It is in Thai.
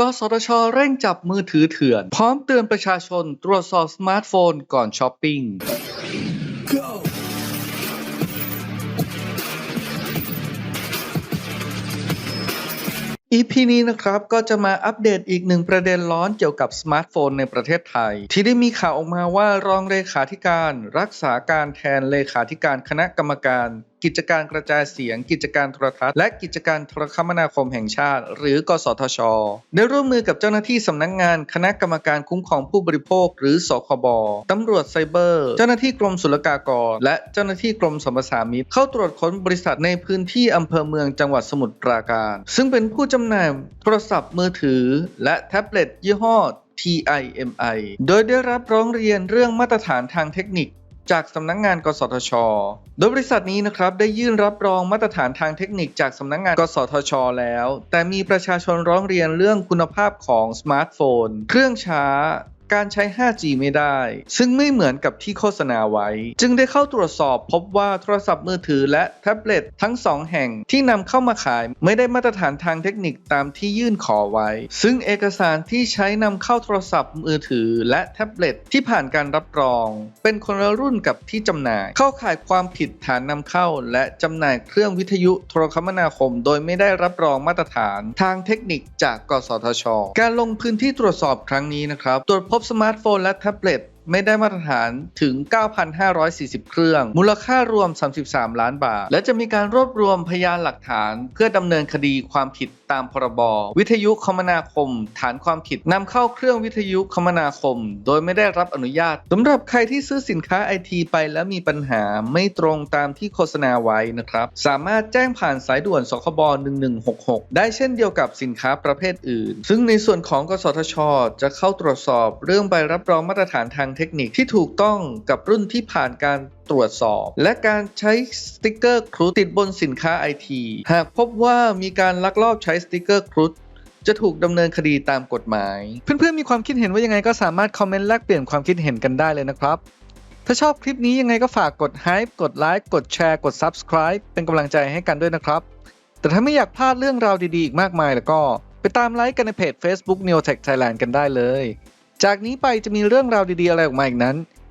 กสทชเร่งจับมือถือเถื่อน พร้อมเตือนประชาชนตรวจสอบสมาร์ทโฟนก่อนช้อปปิ้ง EP นี้นะครับก็จะมาอัปเดตอีกหนึ่งประเด็นร้อนเกี่ยวกับสมาร์ทโฟนในประเทศไทย ที่ได้มีข่าวออกมาว่ารองเลขาธิการ รักษาการแทนเลขาธิการคณะกรรมการ กิจการกระจายเสียง กิจการโทรทัศน์และกิจการโทรคมนาคมแห่งชาติ หรือ กสทช ได้ร่วมมือกับเจ้าหน้าที่สำนักงานคณะกรรมการคุ้มครองผู้บริโภค หรือสคบตำรวจไซเบอร์ เจ้าหน้าที่กรมศุลกากร และเจ้าหน้าที่กรมสรรสามิตเข้าตรวจค้นบริษัทในพื้นที่อำเภอเมืองจังหวัดสมุทรปราการ ซึ่งเป็นผู้จำหน่ายโทรศัพท์มือถือ และแท็บเล็ตยี่ห้อ TIMI โดยได้รับร้องเรียนเรื่องมาตรฐานทางเทคนิค จากสำนักงงาน กสทช โดยบริษัทนี้นะครับได้ยื่นรับรองมาตรฐานทางเทคนิคจากสำนักงงาน กสทช แล้ว แต่มีประชาชนร้องเรียนเรื่องคุณภาพของสมาร์ทโฟน เครื่องช้า การใช้ 5G ไม่ได้ ซึ่งไม่เหมือนกับที่โฆษณาไว้ จึงได้เข้าตรวจสอบพบว่าโทรศัพท์มือถือและแท็บเล็ตทั้งสองแห่งที่นำเข้ามาขายไม่ได้มาตรฐานทางเทคนิคตามที่ยื่นขอไว้ ซึ่งเอกสารที่ใช้นำเข้าโทรศัพท์มือถือและแท็บเล็ตที่ผ่านการรับรอง เป็นคนละรุ่นกับที่จำหน่าย เข้าข่ายความผิดฐานนำเข้า และจำหน่ายเครื่องวิทยุโทรคมนาคม โดยไม่ได้รับรองมาตรฐานทางเทคนิคจาก กสทช การลงพื้นที่ตรวจสอบครั้งนี้นะครับ ตรวจพบสมาร์ทโฟนและแท็บเล็ตไม่ได้มาตรฐานถึง 9,540 เครื่อง มูลค่ารวม 33 ล้านบาท และจะมีการรวบรวมพยานหลักฐาน เพื่อดำเนินคดีความผิด ตามพรบ วิทยุคมนาคม ฐานความผิดนำเข้าเครื่องวิทยุคมนาคม โดยไม่ได้รับอนุญาตสำหรับใครที่ซื้อสินค้าไอทีไปแล้วมีปัญหาไม่ตรงตามที่โฆษณาไว้นะครับ สามารถแจ้งผ่านสายด่วนสคบ 1166 ได้เช่นเดียวกับสินค้าประเภทอื่น ซึ่งในส่วนของกสทช จะเข้าตรวจสอบเรื่องใบรับรองมาตรฐานทางเทคนิคที่ถูกต้องกับรุ่นที่ผ่านการ ตรวจสอบ และการใช้สติกเกอร์ครุฑติดบนสินค้าไอทีหากพบว่ามีการลักลอบใช้สติกเกอร์ครุฑจะถูกดำเนินคดีตามกฎหมาย เพื่อนๆมีความคิดเห็นว่ายังไงก็สามารถคอมเมนต์แลกเปลี่ยนความคิดเห็นกันได้เลยนะครับ ถ้าชอบคลิปนี้ยังไงก็ฝากกดไลค์กดไลค์กดแชร์กด Subscribe เป็นกำลังใจให้กันด้วยนะครับ แต่ถ้าไม่อยากพลาดเรื่องราวดีๆอีกมากมายแล้วก็ ไปตามไลค์กันในเพจ Facebook Neotech Thailand กันได้เลย จากนี้ไปจะมีเรื่องราวดีๆอะไรออกมาอีกนั้น